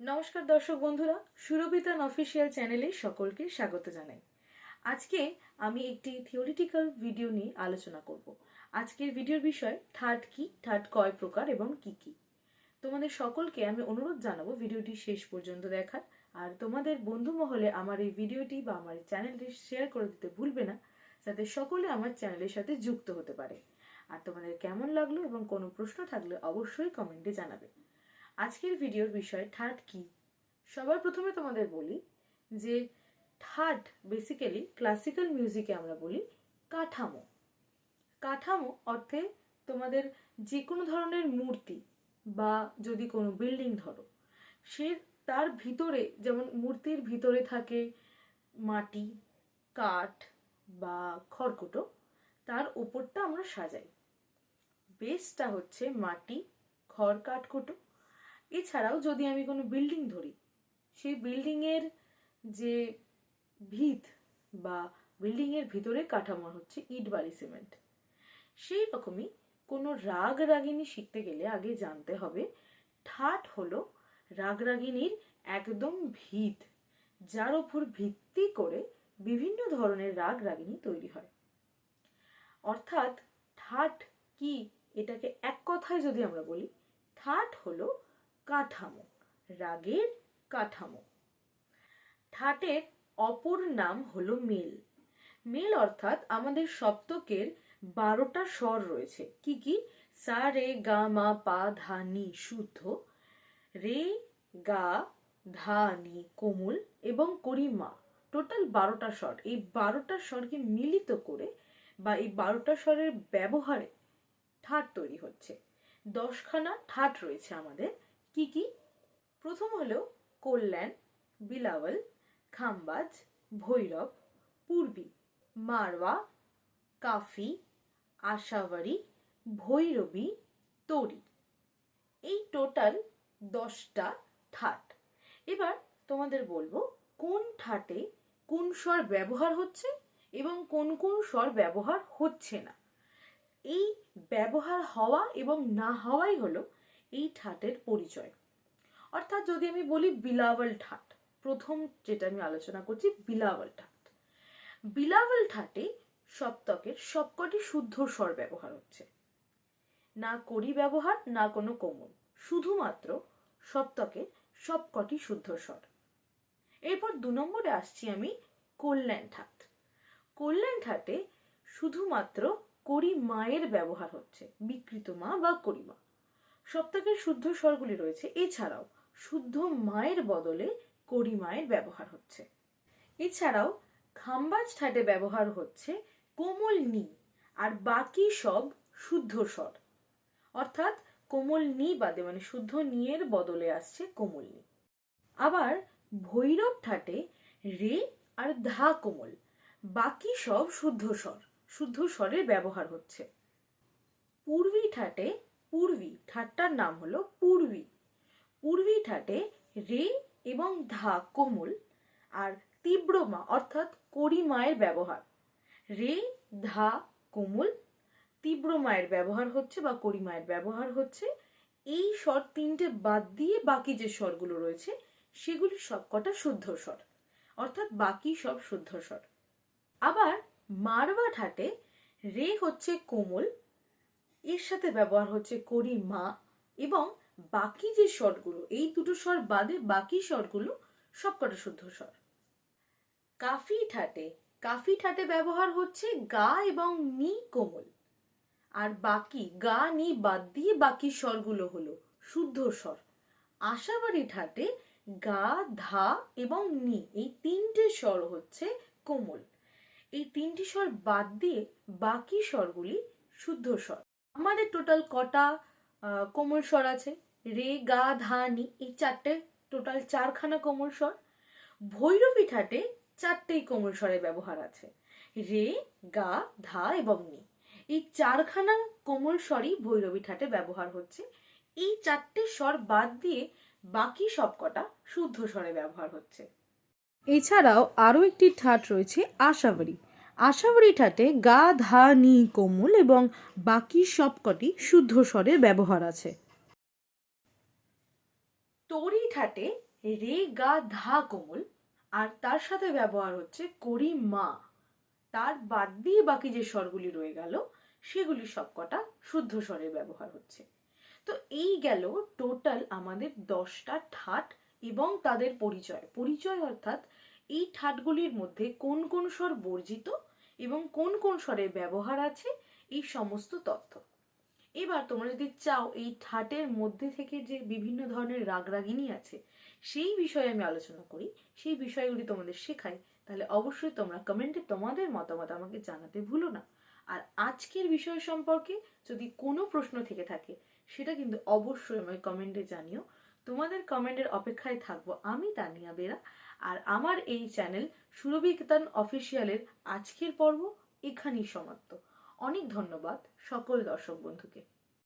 নমস্কার দর্শক বন্ধুরা সুরভিতান অফিসিয়াল চ্যানেলে সকলকে স্বাগত জানাই। আজকে আমি একটি থিওরিটিক্যাল ভিডিও নিয়ে আলোচনা করব। আজকের ভিডিওর বিষয় ঠাট কি ঠাট কয় প্রকার এবং কি কি? তোমাদের সকলকে আমি অনুরোধ জানাব ভিডিওটি শেষ পর্যন্ত দেখার। আর তোমাদের বন্ধু মহলে আমার এই ভিডিওটি বা আমার চ্যানেলটি শেয়ার করে দিতে ভুলবে না, যাতে সকলে আমার চ্যানেলের সাথে যুক্ত হতে পারে। আর তোমাদের কেমন লাগল এবং কোনো প্রশ্ন থাকলে অবশ্যই কমেন্টে জানাবে। আজকের ভিডিওর বিষয় ঠাট কি? সবার প্রথমে তোমাদের বলি যে ঠাট বেসিক্যালি ক্লাসিক্যাল মিউজিকে আমরা বলি কাঠামো। কাঠামো অর্থে তোমাদের যে কোনো ধরনের মূর্তি বা যদি কোনো বিল্ডিং ধরো, সে তার ভিতরে যেমন মূর্তির ভিতরে থাকে মাটি, কাঠ বা খড়কুটো, তার ওপরটা আমরা সাজাই। বেসটা হচ্ছে মাটি, খড়, কাঠকুটো এছাড়াও যদি আমি কোনো বিল্ডিং ধরি, সেই বিল্ডিংয়ের যে ভিত বা বিল্ডিংয়ের ভিতরে কাঠামো হচ্ছে ইট বালি সিমেন্ট। সেই রকমই কোনো রাগ রাগিনী শিখতে গেলে আগে জানতে হবে, ঠাট হলো রাগ রাগিনীর একদম ভিত, যার ওপর ভিত্তি করে বিভিন্ন ধরনের রাগ রাগিনী তৈরি হয়। অর্থাৎ ঠাট কি? এটাকে এক কথায় যদি আমরা বলি, ঠাট হলো কাঠামো, রাগের কাঠামো। ঠাটের অপর নাম হলো মেল। মেল অর্থাৎ আমাদের সপ্তকের বারোটা স্বর রয়েছে। কি কি? সা, রে, গা, মা, পা, ধা, নি, শুদ্ধ। রে, গা, ধা, নি, কোমল এবং করিমা টোটাল বারোটা স্বর। এই বারোটা স্বরকে মিলিত করে বা এই বারোটা স্বরের ব্যবহারে ঠাট তৈরি হচ্ছে। দশখানা ঠাট রয়েছে আমাদের। কি কি? প্রথম হলো কল্যাণ, বিলাওয়াল, খাম্বাজ, ভৈরব, পূর্বী, মারওয়া, কাফি, আশাবাড়ি, ভৈরবী, তরি। এই টোটাল দশটা ঠাট এবার তোমাদের বলব কোন ঠাটে কোন স্বর ব্যবহার হচ্ছে এবং কোন কোন স্বর ব্যবহার হচ্ছে না। এই ব্যবহার হওয়া এবং না হওয়াই হলো এই ঠাটের পরিচয়। অর্থাৎ যদি আমি বলি বিলাওয়াল ঠাট, প্রথম যেটা আমি আলোচনা করছি বিলাওয়াল ঠাট। বিলাওয়াল ঠাটে সপ্তকের সবকটি শুদ্ধ স্বর ব্যবহার হচ্ছে। না করি ব্যবহার, না কোনো কোমল, শুধুমাত্র সপ্তকের সবকটি শুদ্ধ স্বর। এরপর দু নম্বরে আসছি আমি কল্যাণ ঠাট। কল্যাণ ঠাটে শুধুমাত্র করি মায়ের ব্যবহার হচ্ছে, বিকৃত মা বা করিমা সপ্তকের শুদ্ধ স্বরগুলি রয়েছে। এছাড়াও শুদ্ধ মায়ের বদলে করি মায়ের ব্যবহার হচ্ছে। এছাড়াও খাম্বাজ ঠাটে ব্যবহার হচ্ছে কোমল নি আর বাকি সব শুদ্ধ স্বর। অর্থাৎ কোমল নি বাদে মানে শুদ্ধ নিয়ের বদলে আসছে কোমল নি। আবার ভৈরব ঠাটে রে আর ধা কোমল, বাকি সব শুদ্ধ স্বর, শুদ্ধ স্বরের ব্যবহার হচ্ছে। পূর্বী ঠাটে পূর্বী, ঠাট্টার নাম হলো পূর্বী। পূর্বী ঠাটে রে এবং ধা কোমল আর তীব্রমা অর্থাৎ করি মায়ের ব্যবহার। রে, ধা, কোমল, তীব্র মায়ের ব্যবহার হচ্ছে বা করি মায়ের ব্যবহার হচ্ছে। এই স্বর তিনটে বাদ দিয়ে বাকি যে স্বরগুলো রয়েছে, সেগুলি সবকটা শুদ্ধ স্বর, অর্থাৎ বাকি সব শুদ্ধ স্বর। আবার মারবা ঠাটে রে হচ্ছে কোমল এর সাথে ব্যবহার হচ্ছে করি মা এবং বাকি যে স্বরগুলো, এই দুটো স্বর বাদে বাকি স্বরগুলো সবকটা শুদ্ধ স্বর। কাফি ঠাটে কাফি ঠাটে ব্যবহার হচ্ছে গা এবং নি কোমল। আর বাকি, গা, নি বাদ দিয়ে বাকি স্বরগুলো হলো শুদ্ধ স্বর। আশাবাড়ি ঠাটে, গা, ধা এবং নি, এই তিনটে স্বর হচ্ছে কোমল। এই তিনটি স্বর বাদ দিয়ে বাকি স্বরগুলি শুদ্ধ স্বর। আমাদের টোটাল কটা কোমল স্বর আছে? রে, গা, ধা, নি, এই চারটে টোটাল চারখানা কোমল স্বর। ভৈরবী ঠাটে চারটেই কোমল স্বরের ব্যবহার আছে। রে, গা, ধা এবং নি, এই চারখানা কোমল স্বরই ভৈরবী ঠাটে ব্যবহার হচ্ছে। এই চারটে স্বর বাদ দিয়ে বাকি সবকটা শুদ্ধ স্বরে ব্যবহার হচ্ছে। এছাড়াও আরও একটি ঠাট রয়েছে, আশাবাড়ি। আশাবাড়ি ঠাটে গা, ধা, নি, কোমল এবং বাকি সবকটি শুদ্ধ স্বরের ব্যবহার আছে। তরি ঠাটে রে, গা, ধা, কোমল আর তার সাথে ব্যবহার হচ্ছে করি, মা। তার বাদ দিয়ে বাকি যে স্বরগুলি রয়ে গেল, সেগুলি সবকটা শুদ্ধ স্বরের ব্যবহার হচ্ছে। তো এই গেল টোটাল আমাদের দশটা ঠাট এবং তাদের পরিচয়। পরিচয় অর্থাৎ এই ঠাটগুলির মধ্যে কোন কোন স্বর বর্জিত এবং কোন কোন স্বরের ব্যবহার আছে, এই সমস্ত তথ্য। এবার তোমরা যদি চাও এই ঠাটের মধ্যে থেকে যে বিভিন্ন ধরনের রাগরাগিনী আছে, সেই বিষয়ে আমি আলোচনা করি, সেই বিষয়গুলি তোমাদের শেখাই, তাহলে অবশ্যই তোমরা কমেন্টে তোমাদের মতামত আমাকে জানাতে ভুলো না। আর আজকের বিষয় সম্পর্কে যদি কোনো প্রশ্ন থেকে থাকে, সেটা কিন্তু অবশ্যই আমায় কমেন্টে জানিও। তোমাদের কমেন্টের অপেক্ষায় থাকব আমি তানিয়া বেরা আর আমার এই চ্যানেল সুরভিকেতন অফিসিয়ালের আজকের পর্ব এখানেই সমাপ্ত। অনেক ধন্যবাদ সকল দর্শক বন্ধুকে।